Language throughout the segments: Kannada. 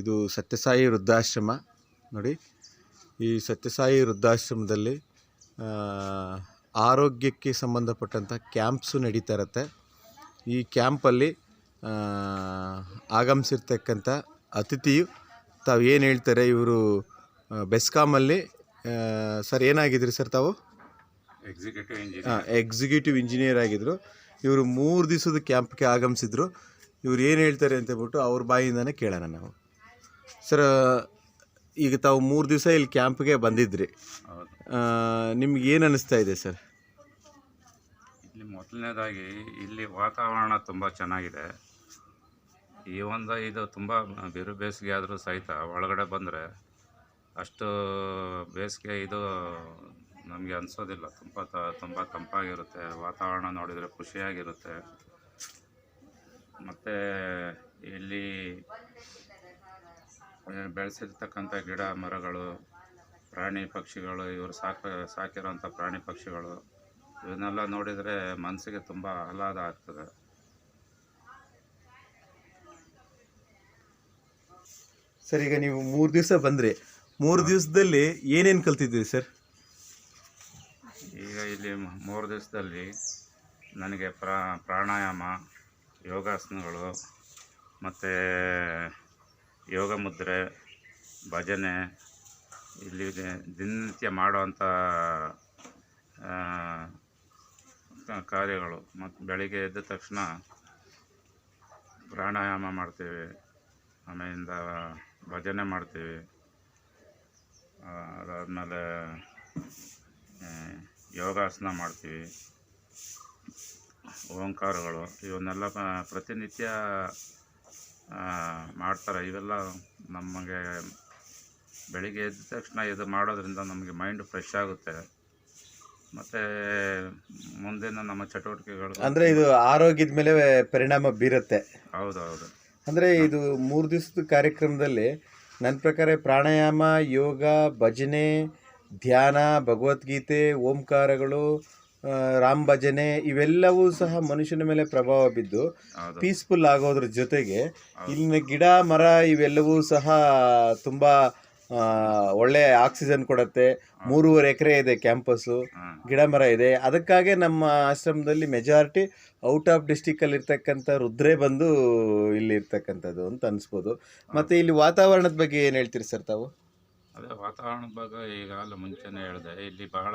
ಇದು ಸತ್ಯಸಾಯಿ ವೃದ್ಧಾಶ್ರಮ. ನೋಡಿ ಈ ಸತ್ಯಸಾಯಿ ವೃದ್ಧಾಶ್ರಮದಲ್ಲಿ ಆರೋಗ್ಯಕ್ಕೆ ಸಂಬಂಧಪಟ್ಟಂಥ ಕ್ಯಾಂಪ್ಸು ನಡೀತಾ ಇರುತ್ತೆ. ಈ ಕ್ಯಾಂಪಲ್ಲಿ ಆಗಮಿಸಿರ್ತಕ್ಕಂಥ ಅತಿಥಿಯು ತಾವು ಏನು ಹೇಳ್ತಾರೆ ಇವರು ಬೆಸ್ಕಾಮಲ್ಲಿ ಸರ್ ಏನಾಗಿದ್ರಿ ಸರ್ ತಾವು? ಎಕ್ಸಿಕ್ಯೂಟಿವ್ ಇಂಜಿನಿಯರ್ ಎಕ್ಸಿಕ್ಯೂಟಿವ್ ಇಂಜಿನಿಯರ್ ಆಗಿದ್ದರು ಇವರು ಮೂರು ದಿವಸದ ಕ್ಯಾಂಪ್ಗೆ ಆಗಮಿಸಿದ್ರು. ಇವ್ರು ಏನು ಹೇಳ್ತಾರೆ ಅಂತ ಹೇಳ್ಬಿಟ್ಟು ಅವ್ರ ಬಾಯಿಂದನೇ ಕೇಳೋಣ ನಾವು. ಸರ್ ಈಗ ತಾವು ಮೂರು ದಿವಸ ಇಲ್ಲಿ ಕ್ಯಾಂಪ್ಗೆ ಬಂದಿದ್ರಿ. ನಿಮ್ಗೆ ಏನು ಅನ್ನಿಸ್ತಾ ಇದೆ ಸರ್ ಇಲ್ಲಿ ಮೊದಲನೇದಾಗಿ ಇಲ್ಲಿ ವಾತಾವರಣ ತುಂಬ ಚೆನ್ನಾಗಿದೆ. ಈ ಒಂದು ಇದು ತುಂಬ ಬಿರು ಬೇಸಿಗೆ ಆದರೂ ಸಹಿತ ಒಳಗಡೆ ಬಂದರೆ ಅಷ್ಟು ಬೇಸಿಗೆ ಇದು ನಮಗೆ ಅನಿಸೋದಿಲ್ಲ. ತುಂಬ ತ, ತುಂಬ ತಂಪಾಗಿರುತ್ತೆ. ವಾತಾವರಣ ನೋಡಿದರೆ ಖುಷಿಯಾಗಿರುತ್ತೆ. ಮತ್ತು ಇಲ್ಲಿ ಬೆಳೆಸಿರ್ತಕ್ಕಂಥ ಗಿಡ ಮರಗಳು ಪ್ರಾಣಿ ಪಕ್ಷಿಗಳು ಇವರು ಸಾಕ ಸಾಕಿರೋಂಥ ಪ್ರಾಣಿ ಪಕ್ಷಿಗಳು ಇವನ್ನೆಲ್ಲ ನೋಡಿದರೆ ಮನಸ್ಸಿಗೆ ತುಂಬ ಆಹ್ಲಾದ ಆಗ್ತದೆ. ಸರ್ ಈಗ ನೀವು ಮೂರು ದಿವಸ ಬಂದ್ರಿ ಮೂರು ದಿವಸದಲ್ಲಿ ಏನೇನು ಕಲ್ತಿದ್ದೀರಿ ಸರ್? ಈಗ ಇಲ್ಲಿ ಮೂರು ದಿವಸದಲ್ಲಿ ನನಗೆ ಪ್ರಾ ಪ್ರಾಣಾಯಾಮ ಯೋಗಾಸನಗಳು ಮತ್ತು ಯೋಗ ಮುದ್ರೆ, ಭಜನೆ, ಇಲ್ಲಿ ದಿನನಿತ್ಯ ಮಾಡುವಂಥ ಕಾರ್ಯಗಳು ಮತ್ತು ಬೆಳಿಗ್ಗೆ ಎದ್ದ ತಕ್ಷಣ ಪ್ರಾಣಾಯಾಮ ಮಾಡ್ತೀವಿ. ಆಮೇಲಿಂದ ಭಜನೆ ಮಾಡ್ತೀವಿ. ಅದಾದಮೇಲೆ ಯೋಗಾಸನ ಮಾಡ್ತೀವಿ. ಓಂಕಾರಗಳು ಇವನ್ನೆಲ್ಲ ಪ್ರತಿನಿತ್ಯ ಮಾಡ್ತಾರೆ. ಇವೆಲ್ಲ ನಮಗೆ ಬೆಳಿಗ್ಗೆ ಎದ್ದ ತಕ್ಷಣ ಇದು ಮಾಡೋದ್ರಿಂದ ನಮಗೆ ಮೈಂಡ್ ಫ್ರೆಶ್ ಆಗುತ್ತೆ. ಮತ್ತು ಮುಂದಿನ ನಮ್ಮ ಚಟುವಟಿಕೆಗಳು ಅಂದರೆ ಇದು ಆರೋಗ್ಯದ ಮೇಲೆ ಪರಿಣಾಮ ಬೀರುತ್ತೆ. ಹೌದು ಹೌದು ಅಂದರೆ ಇದು ಮೂರು ದಿವಸದ ಕಾರ್ಯಕ್ರಮದಲ್ಲಿ ನನ್ನ ಪ್ರಕಾರ ಪ್ರಾಣಾಯಾಮ ಯೋಗ ಭಜನೆ ಧ್ಯಾನ ಭಗವದ್ಗೀತೆ ಓಂಕಾರಗಳು ರಾಮ್ ಭಜನೆ ಇವೆಲ್ಲವೂ ಸಹ ಮನುಷ್ಯನ ಮೇಲೆ ಪ್ರಭಾವ ಬಿದ್ದು ಪೀಸ್ಫುಲ್ ಆಗೋದ್ರ ಜೊತೆಗೆ ಇಲ್ಲಿನ ಗಿಡ ಮರ ಇವೆಲ್ಲವೂ ಸಹ ತುಂಬ ಒಳ್ಳೆ ಆಕ್ಸಿಜನ್ ಕೊಡತ್ತೆ. ಮೂರುವರೆ ಎಕರೆ ಇದೆ ಕ್ಯಾಂಪಸ್ಸು ಗಿಡ ಮರ ಇದೆ. ಅದಕ್ಕಾಗೆ ನಮ್ಮ ಆಶ್ರಮದಲ್ಲಿ ಮೆಜಾರಿಟಿ ಔಟ್ ಆಫ್ ಡಿಸ್ಟಿಕಲ್ಲಿ ಇರ್ತಕ್ಕಂಥ ರುದ್ರೇ ಬಂದು ಇಲ್ಲಿ ಇರ್ತಕ್ಕಂಥದ್ದು ಅಂತ ಅನ್ಸ್ಬೋದು. ಮತ್ತು ಇಲ್ಲಿ ವಾತಾವರಣದ ಬಗ್ಗೆ ಏನು ಹೇಳ್ತೀರಿ ಸರ್ ತಾವು? ಅದೇ ವಾತಾವರಣದ ಬಗ್ಗೆ ಈಗಾಗಲೇ ಮುಂಚೆನೇ ಹೇಳಿದೆ. ಇಲ್ಲಿ ಬಹಳ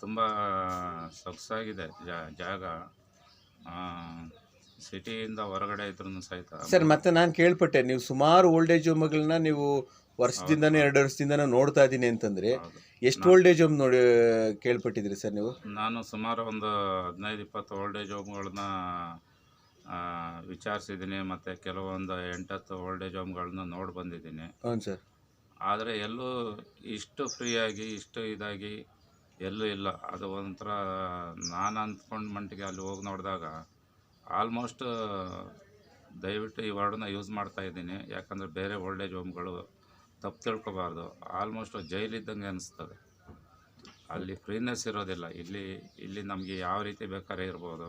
ತುಂಬ ಸೊಗಸಾಗಿದೆ ಜಾಗ. ಸಿಟಿಯಿಂದ ಹೊರಗಡೆ ಇದ್ರೂ ಸಹಿತ ಸರ್ ಮತ್ತೆ ನಾನು ಕೇಳ್ಪಟ್ಟೆ ನೀವು ಸುಮಾರು ಓಲ್ಡ್ ಏಜ್ ಹೋಮ್ಗಳನ್ನ ನೀವು ವರ್ಷದಿಂದನೇ ಎರಡು ವರ್ಷದಿಂದನೇ ನೋಡ್ತಾ ಇದ್ದೀನಿ ಅಂತಂದ್ರೆ ಎಷ್ಟು ಓಲ್ಡ್ ಏಜ್ ಹೋಮ್ ನೋಡಿ ಕೇಳ್ಪಟ್ಟಿದ್ರಿ ಸರ್ ನೀವು? ನಾನು ಸುಮಾರು ಒಂದು ಹದಿನೈದು ಇಪ್ಪತ್ತು ಓಲ್ಡ್ ಏಜ್ ಹೋಮ್ಗಳನ್ನ ವಿಚಾರಿಸಿದ್ದೀನಿ ಮತ್ತು ಕೆಲವೊಂದು ಎಂಟತ್ತು ಓಲ್ಡ್ ಏಜ್ ಹೋಮ್ಗಳನ್ನ ನೋಡಿ ಬಂದಿದ್ದೀನಿ. ಹ್ಞೂ ಸರ್. ಆದರೆ ಎಲ್ಲೂ ಇಷ್ಟು ಫ್ರೀಯಾಗಿ ಇಷ್ಟು ಇದಾಗಿ ಎಲ್ಲೂ ಇಲ್ಲ. ಅದು ಒಂಥರ ನಾನು ಅಂದ್ಕೊಂಡು ಮಟ್ಟಿಗೆ ಅಲ್ಲಿ ಹೋಗಿ ನೋಡಿದಾಗ ಆಲ್ಮೋಸ್ಟ್ ದಯವಿಟ್ಟು ಈ ವರ್ಡನ್ನ ಯೂಸ್ ಮಾಡ್ತಾ ಇದ್ದೀನಿ. ಯಾಕಂದರೆ ಬೇರೆ ಓಲ್ಡ್ ಏಜ್ ಹೋಮ್ಗಳು ತಪ್ಪು ತಿಳ್ಕೊಬಾರ್ದು. ಆಲ್ಮೋಸ್ಟ್ ಜೈಲಿದ್ದಂಗೆ ಅನಿಸ್ತದೆ. ಅಲ್ಲಿ ಫ್ರೀನೆಸ್ ಇರೋದಿಲ್ಲ. ಇಲ್ಲಿ ಇಲ್ಲಿ ನಮಗೆ ಯಾವ ರೀತಿ ಬೇಕಾದ್ರೆ ಇರ್ಬೋದು.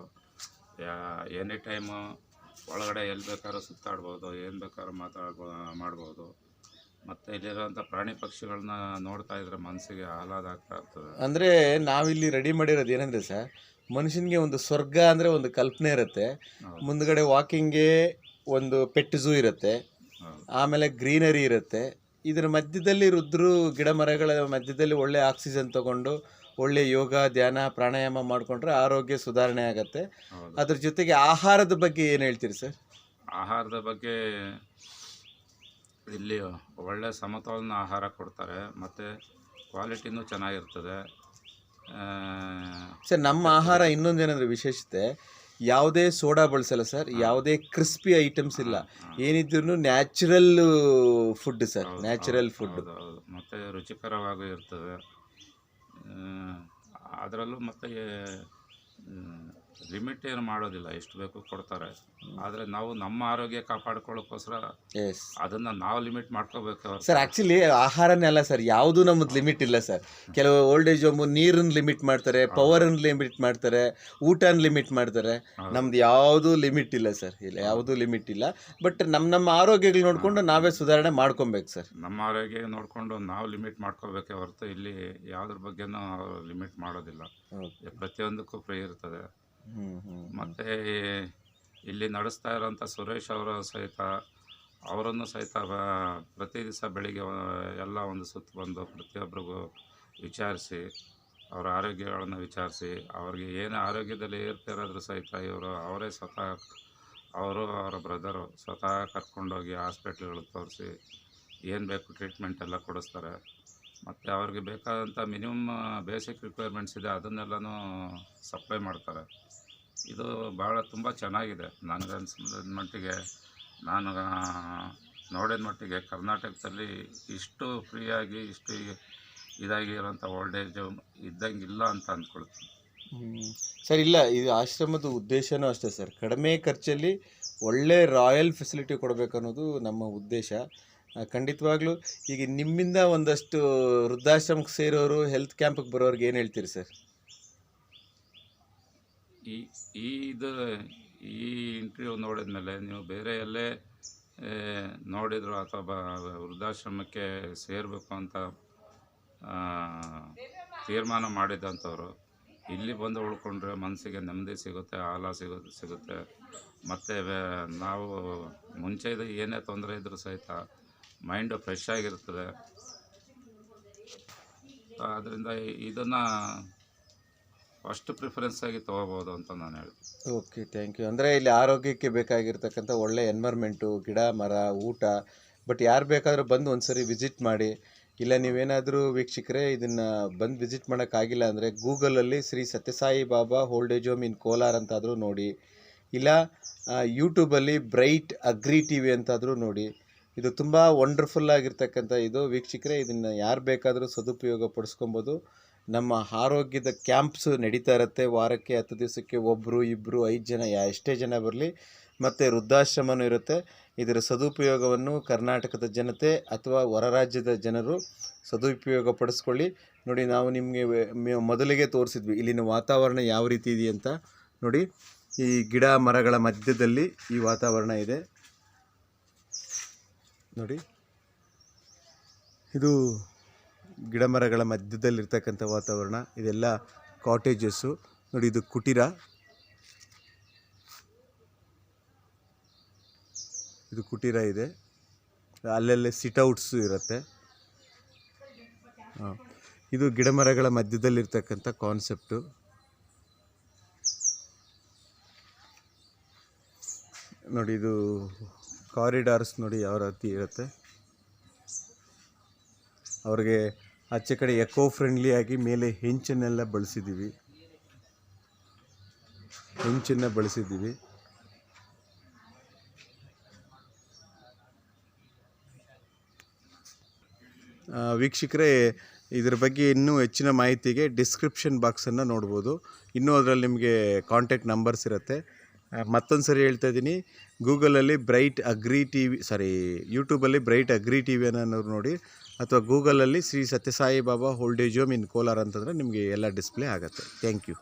ಎನಿ ಟೈಮು ಒಳಗಡೆ ಎಲ್ಲಿ ಬೇಕಾದ್ರೂ ಸುತ್ತಾಡ್ಬೋದು, ಏನು ಬೇಕಾದ್ರೂ ಮಾತಾಡ್ಬೋ, ಮಾಡ್ಬೋದು. ಮತ್ತು ಇಲ್ಲಿರುವಂಥ ಪ್ರಾಣಿ ಪಕ್ಷಿಗಳನ್ನ ನೋಡ್ತಾ ಇದ್ರೆ ಮನಸ್ಸಿಗೆ ಆಹ್ಲಾದ ಆಗ್ತಾ ಇರ್ತದೆ ಅಂದರೆ ನಾವಿಲ್ಲಿ ರೆಡಿ ಮಾಡಿರೋದು ಏನಂದ್ರೆ ಸರ್ ಮನುಷ್ಯನಿಗೆ ಒಂದು ಸ್ವರ್ಗ ಅಂದ್ರೆ ಒಂದು ಕಲ್ಪನೆ ಇರುತ್ತೆ. ಮುಂದ್ಗಡೆ ವಾಕಿಂಗ್ಗೆ ಒಂದು ಪೆಟ್ ಝೂ ಇರುತ್ತೆ. ಆಮೇಲೆ ಗ್ರೀನರಿ ಇರುತ್ತೆ. ಇದರ ಮಧ್ಯದಲ್ಲಿ ರುದ್ರು ಗಿಡ ಮರಗಳ ಮಧ್ಯದಲ್ಲಿ ಒಳ್ಳೆ ಆಕ್ಸಿಜನ್ ತಗೊಂಡು ಒಳ್ಳೆ ಯೋಗ ಧ್ಯಾನ ಪ್ರಾಣಾಯಾಮ ಮಾಡಿಕೊಂಡ್ರೆ ಆರೋಗ್ಯ ಸುಧಾರಣೆ ಆಗುತ್ತೆ. ಅದ್ರ ಜೊತೆಗೆ ಆಹಾರದ ಬಗ್ಗೆ ಏನು ಹೇಳ್ತೀರಿ ಸರ್? ಆಹಾರದ ಬಗ್ಗೆ ಇಲ್ಲಿ ಒಳ್ಳೆ ಸಮತೋಲನ ಆಹಾರ ಕೊಡ್ತಾರೆ ಮತ್ತು ಕ್ವಾಲಿಟಿನೂ ಚೆನ್ನಾಗಿರ್ತದೆ. ಸರ್ ನಮ್ಮ ಆಹಾರ ಇನ್ನೊಂದೇನಂದ್ರೆ ವಿಶೇಷತೆ ಯಾವುದೇ ಸೋಡಾ ಬಳಸಲ್ಲ ಸರ್ ಯಾವುದೇ ಕ್ರಿಸ್ಪಿ ಐಟಮ್ಸ್ ಇಲ್ಲ. ಏನಿದ್ರು natural food sir natural food. ಮತ್ತು ರುಚಿಕರವಾಗೂ ಇರ್ತದೆ. ಅದರಲ್ಲೂ ಮತ್ತು ಲಿಮಿಟ್ ಏನು ಮಾಡೋದಿಲ್ಲ ಎಷ್ಟು ಬೇಕು ಕೊಡ್ತಾರೆ. ಆದರೆ ನಾವು ನಮ್ಮ ಆರೋಗ್ಯ ಕಾಪಾಡ್ಕೊಳ್ಳೋಕ್ಕೋಸ್ಕರ ಎಸ್ ಅದನ್ನು ನಾವು ಲಿಮಿಟ್ ಮಾಡ್ಕೋಬೇಕು ಸರ್ ಆ್ಯಕ್ಚುಲಿ ಆಹಾರನೇ ಅಲ್ಲ ಸರ್ ಯಾವುದೂ ನಮ್ಮದು ಲಿಮಿಟ್ ಇಲ್ಲ ಸರ್ ಕೆಲವು ಓಲ್ಡ್ ಏಜ್ ಹೋಮು ನೀರನ್ನ ಲಿಮಿಟ್ ಮಾಡ್ತಾರೆ ಪವರನ್ನು ಲಿಮಿಟ್ ಮಾಡ್ತಾರೆ ಊಟನ ಲಿಮಿಟ್ ಮಾಡ್ತಾರೆ. ನಮ್ದು ಯಾವುದೂ ಲಿಮಿಟ್ ಇಲ್ಲ ಸರ್ ಇಲ್ಲ ಯಾವುದೂ ಲಿಮಿಟ್ ಇಲ್ಲ. ಬಟ್ ನಮ್ಮ ನಮ್ಮ ಆರೋಗ್ಯಗಳು ನೋಡಿಕೊಂಡು ನಾವೇ ಸುಧಾರಣೆ ಮಾಡ್ಕೊಬೇಕು ಸರ್ ನಮ್ಮ ಆರೋಗ್ಯ ನೋಡಿಕೊಂಡು ನಾವು ಲಿಮಿಟ್ ಮಾಡ್ಕೋಬೇಕೇ ಹೊರತು ಇಲ್ಲಿ ಯಾವುದ್ರ ಬಗ್ಗೆನೂ ಲಿಮಿಟ್ ಮಾಡೋದಿಲ್ಲ. ಪ್ರತಿಯೊಂದಕ್ಕೂ ಫ್ರೀ ಇರ್ತದೆ. ಮತ್ತು ಇಲ್ಲಿ ನಡೆಸ್ತಾ ಇರೋಂಥ ಸುರೇಶ್ ಅವರ ಸಹಿತ, ಅವರನ್ನು ಸಹಿತ ಪ್ರತಿ ದಿವಸ ಬೆಳಿಗ್ಗೆ ಎಲ್ಲ ಒಂದು ಸುತ್ತು ಬಂದು ಪ್ರತಿಯೊಬ್ಬರಿಗೂ ವಿಚಾರಿಸಿ, ಅವರ ಆರೋಗ್ಯಗಳನ್ನು ವಿಚಾರಿಸಿ, ಅವ್ರಿಗೆ ಏನು ಆರೋಗ್ಯದಲ್ಲಿ ಏರ್ತಿರೋದ್ರೂ ಸಹಿತ ಇವರು, ಅವರೇ ಸ್ವತಃ, ಅವರು ಅವರ ಬ್ರದರು ಸ್ವತಃ ಕರ್ಕೊಂಡೋಗಿ ಹಾಸ್ಪಿಟ್ಲ್ಗಳಿಗೆ ತೋರಿಸಿ, ಏನು ಬೇಕು ಟ್ರೀಟ್ಮೆಂಟ್ ಎಲ್ಲ ಕೊಡಿಸ್ತಾರೆ. ಮತ್ತು ಅವ್ರಿಗೆ ಬೇಕಾದಂಥ ಮಿನಿಮಮ್ ಬೇಸಿಕ್ ರಿಕ್ವೈರ್ಮೆಂಟ್ಸ್ ಇದೆ, ಅದನ್ನೆಲ್ಲನೂ ಸಪ್ಲೈ ಮಾಡ್ತಾರೆ. ಇದು ಭಾಳ ತುಂಬ ಚೆನ್ನಾಗಿದೆ. ನನಗೆ ಅನ್ಸಿದ ಮಟ್ಟಿಗೆ, ನಾನು ನೋಡಿದ ಮಟ್ಟಿಗೆ ಕರ್ನಾಟಕದಲ್ಲಿ ಇಷ್ಟು ಫ್ರೀಯಾಗಿ ಇಷ್ಟು ಇದಾಗಿ ಇರುವಂತ ಓಲ್ಡ್ ಏಜು ಇದ್ದಂಗಿಲ್ಲ ಅಂತ ಅಂದ್ಕೊಳ್ತೀನಿ. ಸರ್, ಇಲ್ಲ ಇದು ಆಶ್ರಮದ ಉದ್ದೇಶನೂ ಅಷ್ಟೇ ಸರ್. ಕಡಿಮೆ ಖರ್ಚಲ್ಲಿ ಒಳ್ಳೆ ರಾಯಲ್ ಫೆಸಿಲಿಟಿ ಕೊಡಬೇಕು ಅನ್ನೋದು ನಮ್ಮ ಉದ್ದೇಶ. ಖಂಡಿತವಾಗ್ಲೂ ಈಗ ನಿಮ್ಮಿಂದ ಒಂದಷ್ಟು ವೃದ್ಧಾಶ್ರಮಕ್ಕೆ ಸೇರೋರು ಹೆಲ್ತ್ ಕ್ಯಾಂಪಿಗೆ ಬರೋರ್ಗೆ ಏನು ಹೇಳ್ತೀರಿ ಸರ್? ಈ ಈ ಇದು, ಈ ಇಂಟರ್ವ್ಯೂ ನೋಡಿದ ಮೇಲೆ ನೀವು ಬೇರೆ ಎಲ್ಲೇ ನೋಡಿದ್ರು ಅಥವಾ ವೃದ್ಧಾಶ್ರಮಕ್ಕೆ ಸೇರಬೇಕು ಅಂತ ತೀರ್ಮಾನ ಮಾಡಿದಂಥವ್ರು, ಇಲ್ಲಿ ಬಂದು ಉಳ್ಕೊಂಡ್ರೆ ಮನಸ್ಸಿಗೆ ನೆಮ್ಮದಿ ಸಿಗುತ್ತೆ ಆಲ ಸಿಗು, ಸಿಗುತ್ತೆ. ಮತ್ತು ನಾವು ಮುಂಚೆ ಇದು ಏನೇ ತೊಂದರೆ ಇದ್ದರೂ ಸಹಿತ ಮೈಂಡು ಫ್ರೆಶ್ ಆಗಿರ್ತದೆ ಆದ್ದರಿಂದ ಇದನ್ನು ಫಸ್ಟ್ ಪ್ರಿಫರೆನ್ಸ್ ಆಗಿ ತೊಗೋಬೋದು ಅಂತ ನಾನು ಹೇಳ್ತೀನಿ. ಓಕೆ ಥ್ಯಾಂಕ್ ಯು ಅಂದರೆ ಇಲ್ಲಿ ಆರೋಗ್ಯಕ್ಕೆ ಬೇಕಾಗಿರ್ತಕ್ಕಂಥ ಒಳ್ಳೆ ಎನ್ವೈರ್ಮೆಂಟು ಗಿಡ, ಮರ, ಊಟ ಬಟ್ ಯಾರು ಬೇಕಾದರೂ ಬಂದು ಒಂದ್ಸರಿ ವಿಸಿಟ್ ಮಾಡಿ. ಇಲ್ಲ ನೀವೇನಾದರೂ ವೀಕ್ಷಕರೇ, ಇದನ್ನು ಬಂದು ವಿಸಿಟ್ ಮಾಡೋಕ್ಕಾಗಿಲ್ಲ ಅಂದರೆ ಗೂಗಲಲ್ಲಿ Shri Sathya Sai Baba old age home in Kolar ಅಂತಾದರೂ ನೋಡಿ. ಇಲ್ಲ ಯೂಟ್ಯೂಬಲ್ಲಿ ಬ್ರೈಟ್ ಅಗ್ರಿ ಟಿ ವಿ ಅಂತಾದರೂ ನೋಡಿ. ಇದು ತುಂಬ ವಂಡರ್ಫುಲ್ ಆಗಿರ್ತಕ್ಕಂಥ ಇದು. ವೀಕ್ಷಕರೇ, ಇದನ್ನು ಯಾರು ಬೇಕಾದರೂ ಸದುಪಯೋಗ ಪಡಿಸ್ಕೊಬೋದು. ನಮ್ಮ ಆರೋಗ್ಯದ ಕ್ಯಾಂಪ್ಸ್ ನಡೀತಾ ಇರುತ್ತೆ. ವಾರಕ್ಕೆ ಹತ್ತು ದಿವಸಕ್ಕೆ ಒಬ್ಬರು ಇಬ್ಬರು ಐದು ಜನ, ಯಾ ಎಷ್ಟೇ ಜನ ಬರಲಿ ಮತ್ತು ವೃದ್ಧಾಶ್ರಮನೂ ಇರುತ್ತೆ. ಇದರ ಸದುಪಯೋಗವನ್ನು ಕರ್ನಾಟಕದ ಜನತೆ ಅಥವಾ ಹೊರ ರಾಜ್ಯದ ಜನರು ಸದುಪಯೋಗ ಪಡಿಸ್ಕೊಳ್ಳಿ. ನೋಡಿ, ನಾವು ನಿಮಗೆ ಮೊದಲಿಗೆ ತೋರಿಸಿದ್ವಿ. ಇಲ್ಲಿನ ವಾತಾವರಣ ಯಾವ ರೀತಿ ಇದೆ ಅಂತ ನೋಡಿ. ಈ ಗಿಡ ಮರಗಳ ಮಧ್ಯದಲ್ಲಿ ಈ ವಾತಾವರಣ ಇದೆ. ನೋಡಿ. ಇದು ಗಿಡ ಮರಗಳ ಮಧ್ಯದಲ್ಲಿರ್ತಕ್ಕಂಥ ವಾತಾವರಣ, ಇದೆಲ್ಲ ಕಾಟೇಜಸ್ಸು ನೋಡಿ, ಇದು ಕುಟೀರ. ಇದು ಕುಟೀರ ಇದೆ. ಅಲ್ಲಲ್ಲೇ ಸಿಟೌಟ್ಸು ಇರುತ್ತೆ. ಇದು ಗಿಡ ಮರಗಳ ಮಧ್ಯದಲ್ಲಿರ್ತಕ್ಕಂಥ ಕಾನ್ಸೆಪ್ಟು ನೋಡಿ, ಇದು ಕಾರಿಡಾರ್ಸ್ ನೋಡಿ ಯಾವ ರೀತಿ ಇರುತ್ತೆ. ಅವ್ರಿಗೆ ಆಚೆ ಕಡೆ ಎಕೋ ಫ್ರೆಂಡ್ಲಿ ಆಗಿ ಮೇಲೆ ಹೆಂಚನ್ನೆಲ್ಲ ಬಳಸಿದ್ದೀವಿ ಹೆಂಚನ್ನು ಬಳಸಿದ್ದೀವಿ ವೀಕ್ಷಕರೇ, ಇದ್ರ ಬಗ್ಗೆ ಇನ್ನೂ ಹೆಚ್ಚಿನ ಮಾಹಿತಿಗೆ ಡಿಸ್ಕ್ರಿಪ್ಷನ್ ಬಾಕ್ಸನ್ನು ನೋಡ್ಬೋದು. ಇನ್ನೂ ಅದರಲ್ಲಿ ನಿಮಗೆ ಕಾಂಟ್ಯಾಕ್ಟ್ ನಂಬರ್ಸ್ ಇರುತ್ತೆ. ಮತ್ತೊಂದು ಸರಿ ಹೇಳ್ತಾ ಇದ್ದೀನಿ. ಗೂಗಲಲ್ಲಿ Bright Agri T V sorry ಯೂಟ್ಯೂಬಲ್ಲಿ ಬ್ರೈಟ್ ಅಗ್ರಿ ಟಿ ಅನ್ನೋರು ನೋಡಿ, ಅಥವಾ ಗೂಗಲಲ್ಲಿ ಶ್ರೀ ಸತ್ಯಸಾಯಿ ಬಾಬಾ ಓಲ್ಡ್ ಇನ್ ಕೋಲಾರ ಅಂತಂದರೆ ನಿಮಗೆ ಎಲ್ಲ ಡಿಸ್ಪ್ಲೇ ಆಗುತ್ತೆ. Thank you.